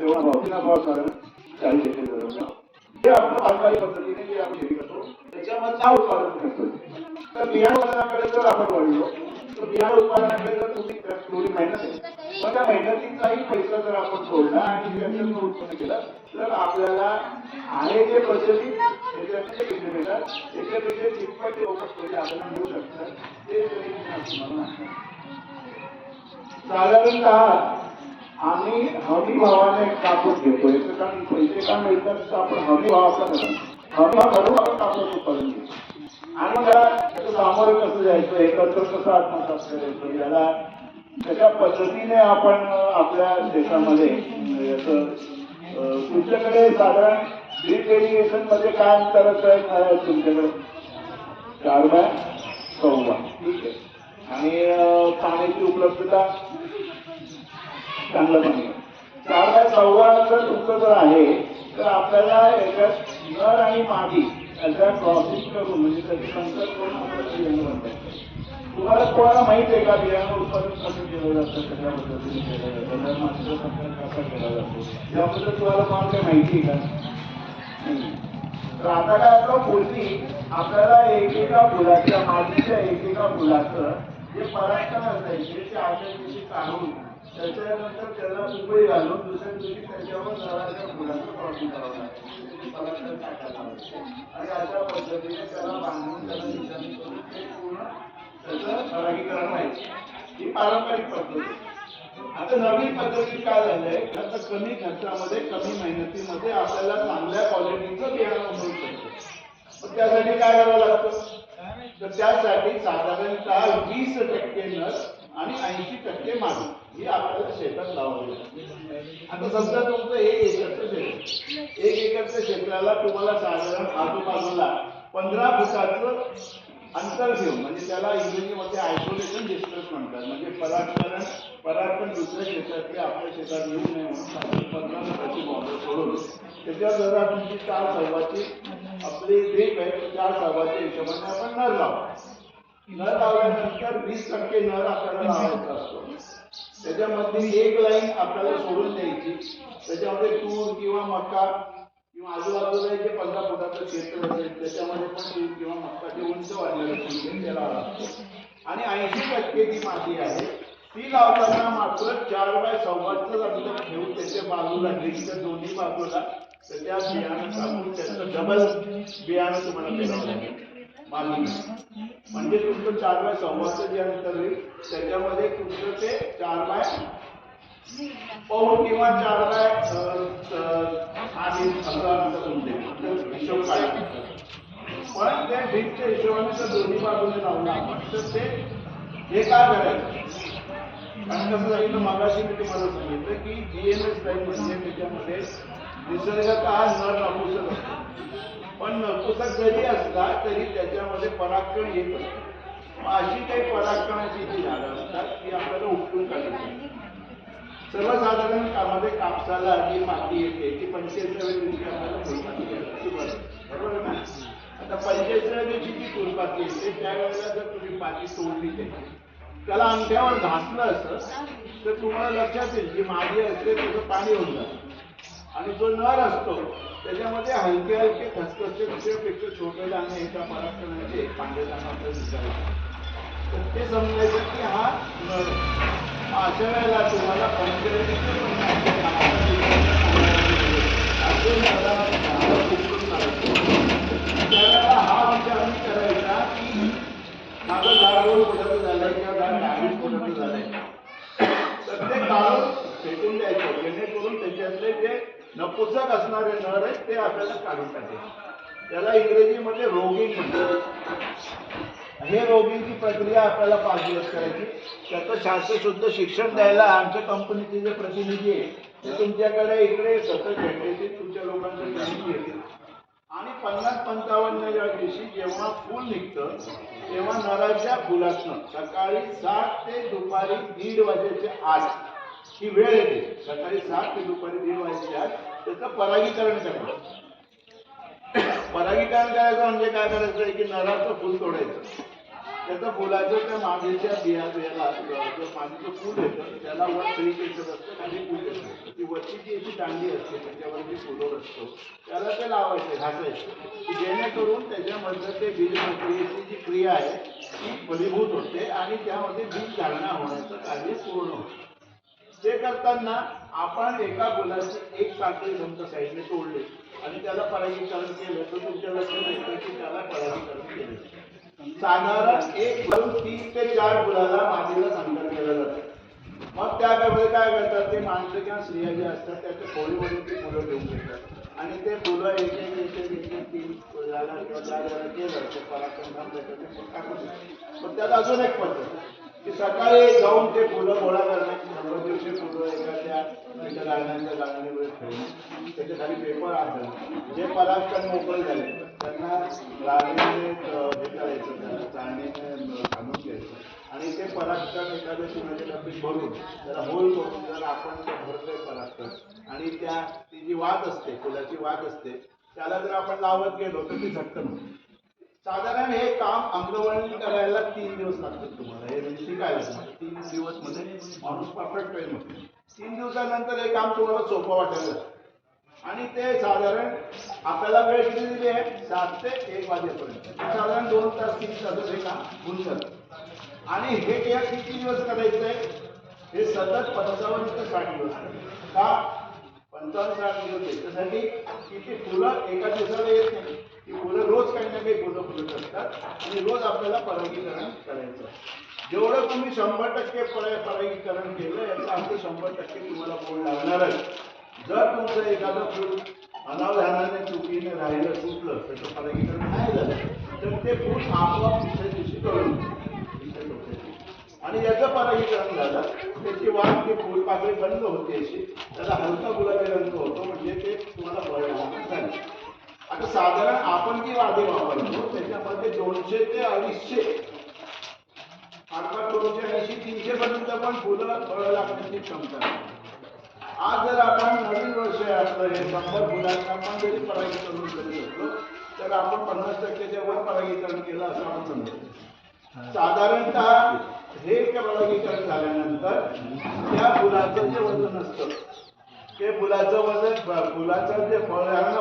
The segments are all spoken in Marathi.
तेव्हा चाळीस एकर हे आपण पद्धतीने जे आपण शेती करतो त्याच्यामधला उत्पादन करतो. तर उत्पादनाकडे जर आपण वळलो तर बियाणं उत्पादनाकडे जर तुम्ही थोडी मेहनत आहे पण त्या मेहनतीचाही पैसा जर आपण सोडला आणि उत्पन्न केलं तर आपल्याला आहे जे प्रचलित याच्यातले मिळतात. त्याच्यापेक्षा तिप्पट आपल्याला मिळू शकतात ते साधारणतः आम्ही हमी भावाने कापूस घेतो. याचं कारण पैसे का मिळतात तर आपण हमी भावाचा करा हमी भाव भरून आपण कापूस उत्पादन घेतो आणि त्याला त्याचं सामोरं कसं जायचं एकत्र कसं आत्मसात करायचं याला त्याच्या पद्धतीने आपण आपल्या देशामध्ये याचं तुमच्याकडे साधारण ड्रीप इरिगेशनमध्ये काय अंतर आहे? काय तुमच्याकडे? चार बाय सव्वा. ठीक आहे. आणि पाण्याची उपलब्धता? चांगलं पाणी कारण बाय सव्वा जर तुमचं जर आहे तर आपल्याला याच्यात नर आणि मादी याचा क्रॉसिंग करून म्हणजे त्याची संकट करून आपल्याला बियाणं बनता तुम्हाला कोणाला माहीत आहे का बियाणं उत्पादन कसं केलं जातं कशा पद्धतीने केलं जातं नर मादीचा संकट कसा केला जातो? याबद्दल तुम्हाला कोणाला काही माहिती आहे का? तर आता काय आपलं पूर्वी आपल्याला एकेका फुलाच्या मादीच्या एकेका फुलाचं जे पराक्रम असायचे ते आशा दिवशी काढून त्याच्यानंतर त्याला मुंबई घालून दुसऱ्या दिवशी त्याच्यावर नळाच्या फुलाचं क्रॉसिंग करावं लागतं. टाकायला आणि अशा पद्धतीने त्याला बांधून त्याला निशाणी करून ते पूर्ण त्याचं परागीकरण व्हायचं ही पारंपरिक पद्धत आता नवीन पद्धतीत काय झालंय आता कमी खर्चामध्ये कमी मेहनतीमध्ये आपल्याला चांगल्या क्वालिटीचं बियाणं मिळू शकतं. पण त्यासाठी काय करावं लागतं? तर त्यासाठी साधारणतः वीस टक्के नर आणि ऐंशी टक्के मादी ही आपल्याला शेतात लावावी आता समजा तुमचं एक एकरचं क्षेत्र एक एकरच्या क्षेत्राला तुम्हाला साधारण आजूबाजूला पंधरा फुटाचं अंतर ठेवून म्हणजे त्याला इंग्रजीमध्ये आयसोलेशन डिस्टन्स म्हणतात. म्हणजे परागकरण परागकण दुसऱ्या क्षेत्रातले आपल्या शेतात येऊ नये म्हणून पंधरा फुटाची बॉर्डर सोडून त्याच्यावर जरा तुमची चार सव्वाची आपली ड्रीप आहे चार सव्वाच्या हिशोबाने आपण नर लावतो नर लावल्यानंतर वीस टक्के नर आपल्याला लावायचा असतो. त्याच्यामधली एक लाईन आपल्याला सोडून द्यायची. त्याच्यामध्ये तूर किंवा मका किंवा आजूबाजूला जे पंधरा फुटाचं क्षेत्र असेल त्याच्यामध्ये पण तूर किंवा मकाचे उंच वाढलेलं शेंगे त्याला लागतो. आणि ऐंशी टक्के जी माती आहे ती लावताना मात्र चार बाय सव्वाचं अंतर ठेवून त्याच्या बाजूला ड्रिंकच्या दोन्ही बाजूला त्याच्या बियाणं टाकून त्याचं डबल बियाणं तुम्हाला पेरावं लागेल. माती म्हणजे तुमचं चार बाय सव्वाचं जे अंतर होईल त्याच्यामध्ये तुमचं ते चार बाय पाऊण किंवा चार बाय आणि असं अंतर हिशोब काढायचा. पण त्या ड्रीपच्या हिशोबाने जर दोन्ही बाजूने लावलं आपण तर ते हे काय करायचं आणि कसं झालं मागाशी मी तुम्हाला सांगितलं की जीएमएस लाईन म्हणजे त्याच्यामध्ये निसर्गतः नर नपुसक असतो पण नपुसक जरी असला तरी त्याच्यामध्ये परागकण येत असतं. अशी काही परागकणाची जी झाडं असतात ती आपल्याला उपटून काढायची सर्वसाधारण कामामध्ये कापसाला जी माती येते ती पंचेचाळीस दिवशी आपल्याला बरोबर ना? आता पंचेचाळीस दिवशी जी फुलपाती येते त्यावेळेला जर तुम्ही पाती तोडली त्याची त्याला अंगठ्यावर घातलं असं तर तुम्हाला लक्षात येईल की माझी असते त्याचं पाणी होऊन जातं. आणि जो नर असतो त्याच्यामध्ये हलके हलके खसखसचे दुसऱ्यापेक्षा छोटे दाणे एका पराक्रमाचे पांढरे दाणे आपल्याला दिसायचे तर ते समजायचं की हा नर. अशा वेळेला तुम्हाला पंचेचाळीसचं हा विचार मी करायचा की माझं झाड दोन झालंय किंवा झाड अडीच फुटाचं झालंय. तर ते काढून फेकून द्यायचं. जेणेकरून त्याच्यातले जे नपुसक असणारे नर आहेत ते आपल्याला काढून टाकायचे त्याला इंग्रजीमध्ये रोगिंग म्हणतात. हे रोगिंगची प्रक्रिया आपल्याला पाच दिवस करायची. त्याचं शास्त्रशुद्ध शिक्षण द्यायला आमच्या कंपनीचे जे प्रतिनिधी आहे ते तुमच्याकडे इकडे सतत भेटायचे तुमच्या लोकांचं ट्रेनिंग घेतील आणि पन्नास पंचावन्नच्या दिवशी जेव्हा फूल निघतं तेव्हा नराच्या फुलातनं सकाळी सात ते दुपारी दीड वाजेच्या आठ ही वेळ येते. सकाळी सात ते दुपारी दीड वाजेच्या त्याचं परागीकरण करायचं परागीकरण करायचं म्हणजे काय करायचं की नराचं फुल तोडायचं. त्याचं फुलाचं त्या मागेच्या बिया बियाला जो मागेचं फुल येतं त्याला वर थ्री केसर असतं खाली फुल येतं. ती वरची जी याची दांडी असते त्याच्यावर जी फुलोर असतो. त्याला ते लावायचे घासायचे. जेणेकरून त्याच्यामधलं ते बीज प्रक्रियेची जी क्रिया आहे ती फलीभूत होते आणि त्यामध्ये बीज धारणा होण्याचं कार्य पूर्ण होतं. ते करताना आपण एका फुलाची एक पाकळी समजा साईडने तोडली. आणि त्याला परागीकरण केलं तर तुमच्या लक्षात येतं की त्याला परागीकरण केलं. साधारण एक दोन तीन ते चार फुलाला मातीला संकर केलं जातं. मग त्या काय करतात ते माणसं किंवा स्त्रिया जे असतात त्याच्या खोलीमध्ये ती फुलं घेऊन घेतात आणि ते फुलं एक एक एक एक एक तीन फुलाला किंवा चार वेळा केलं ते पराक्रम टाकून मग त्यात अजून एक पद्धत. की सकाळी जाऊन ते फुलं गोळा करण्याची शंभर दिवशी फुलं एखाद्या त्याच्या गार्डनच्या गार्डनमध्ये ठेवून त्याच्यासाठी पेपर आणतात जे पराक्रम मोकळे झाले त्यांना राणीने हे करायचं त्याला चाळणीने घालून घ्यायचं. आणि ते पराक्रम एखाद्या सुनाच्या टप्पीत भरून त्याला होल करून जर आपण ते भरतोय पराक्रम आणि त्या ती जी वाद असते फुलाची वाद असते त्याला जर आपण लावत गेलो तर ती झटकन होते. साधारण हे काम अंगवळणी करायला तीन दिवस लागतात तुम्हाला. हे म्हणजे शिकायला तीन दिवसमध्ये माणूस परफेक्ट होईल तीन दिवसानंतर हे काम तुम्हाला सोपं वाटायला लागतं. आणि ते साधारण आपल्याला वेळ किती दिली आहे? सात ते एक वाजेपर्यंत. साधारण दोन तास तीन तास हे काम होऊन जातं. आणि हे या किती दिवस करायचं आहे? हे सतत पंचावन्न ते साठ दिवस का? पंचावन्न साठ दिवस याच्यासाठी की ती फुलं एका दिवसाला येत नाही. ती फुलं रोज काही ना काही करतात आणि रोज आपल्याला परागीकरण करायचं. जेवढं तुम्ही शंभर टक्के परागीकरण केलं याचा अर्थ शंभर टक्के तुम्हाला गोड लागणारच. जर तुमचं एखादं फूल अनावधानाने चुकीने राहिलं सुटलं त्याचं परागीकरण नाही झालं तर ते फूल आपोआप दुसऱ्या दिवशी करून आणि याचं परागीकरण झालं त्याची वाढ ते फुल पाकळी बंद होते अशी त्याला हलका गुलाबी रंग होतो म्हणजे ते तुम्हाला फळ लागणार नाही आता साधारण आपण जी वादे वापरतो त्याच्यामध्ये दोनशे ते अडीचशे अर्थात दोनशे ऐंशी तीनशे पर्यंत पण फुलं फळं लागण्याची क्षमता आज जर आपण नवीन वर्ष असलं हे शंभर फुलांना आपण जरी परागीकरण करू शकलो तर आपण पन्नास टक्क्याच्या वर परागीकरण केलं असं आपण समजतो साधारणतः हे परागीकरण झाल्यानंतर त्या फुलाचं जे वजन असतं ते फुलाचं वजन फुलाचं जे आहे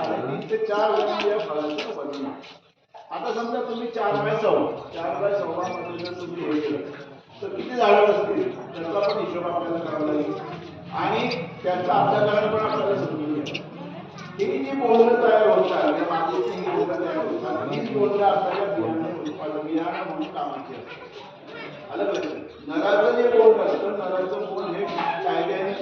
होते त्याला ते चार ग्रॅम या फळाचं वजन. आता समजा तुम्ही चार वेळा सव्वा चार वेळा सव्वा मध्ये जर तुम्ही हे केलं तर किती झाडं असतील? त्याचा पण हिशोब आपल्याला करावा लागेल. आणि त्याचं अर्थकारण पण आपल्याला समजून घ्या ही जी बोलणं तयार होतात या मातीची ही बोलणं तयार होतात हीच बोलणं आपल्याला बियाणे उत्पादन बियाणं म्हणून कामाची असतात आलं का नराचं जे बोल असतं नराचं बोल हे कायद्याने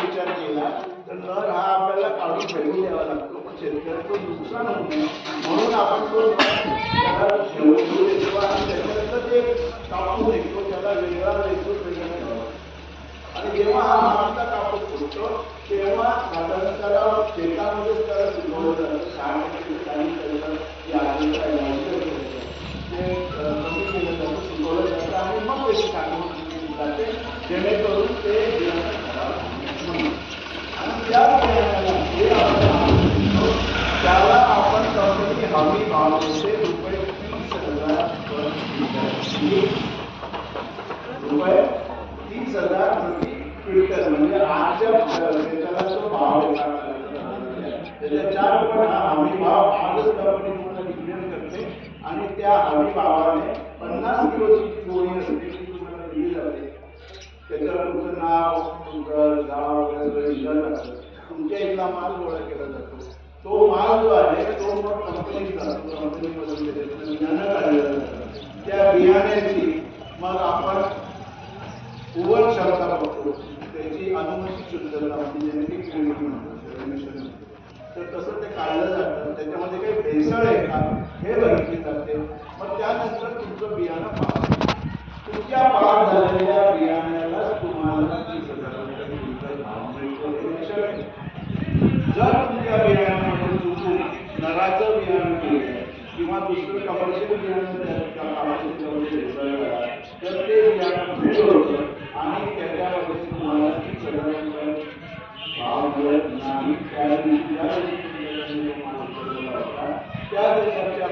विचार केला तर नर हा आपल्याला काढून फेडून द्यावा लागतो. शेतकऱ्याचं नुकसान होऊ नये म्हणून आपण तो नर त्याच्यानंतर ते कापून देतो त्याला वेगळा देतो आणि जेव्हा हा माणसा कापूस फुटतो तेव्हा साधारण त्याला शेतामध्येच त्याला शिकवलं जातं शाळेमध्ये या ते कमी केलं जातं शिकवलं जातं आणि मग त्याची साठवण जाते जेणेकरून ते बियाणं खराब होऊ नये. आणि त्या बियाण्याला जे आपण आणतो, त्याला आपण कंपनी हमी भाव देते रुपये तीस हजार प्रति रुपये तीस हजार प्रति क्विंटल म्हणजे आजच्या जो भाव त्याच्या चार पट हमी भाव आजच कंपनी डिक्लेअर करते. आणि त्या हमी भावाने पन्नास किलोची जी गोळी असते ती तुम्हाला दिली जाते. त्याच्यावर तुमचं नाव तुमचं गाव वगैरे तुमच्या इथला माल गोळा केला जातो. तो माल जो आहे तो मग कंपनीचा कंपनीमधून त्या बियाण्याची मग आपण उगवण क्षमता बघतो त्याची अनुमती शुद्धता म्हणजे जेनेटिक प्युरिटी म्हणतो तर तसं ते काढलं जातं. त्याच्यामध्ये काही भेसळ आहे का? हे बघितली जाते. मग त्यानंतर तुमचं बियाणं पाक तुमच्या पाक झालेल्या बियाण्यालाच तुम्हाला तीस हजार रुपये भाव मिळतो. हे लक्षात ठेवा. जर तुमच्या बियाण्यामध्ये चुकून नराचं बियाणं केलं किंवा दुसरं कमर्शियल बियाणं त्या किंवा भेसळ तर ते बियाणं उतरलेला होता, त्या दिवसाच्या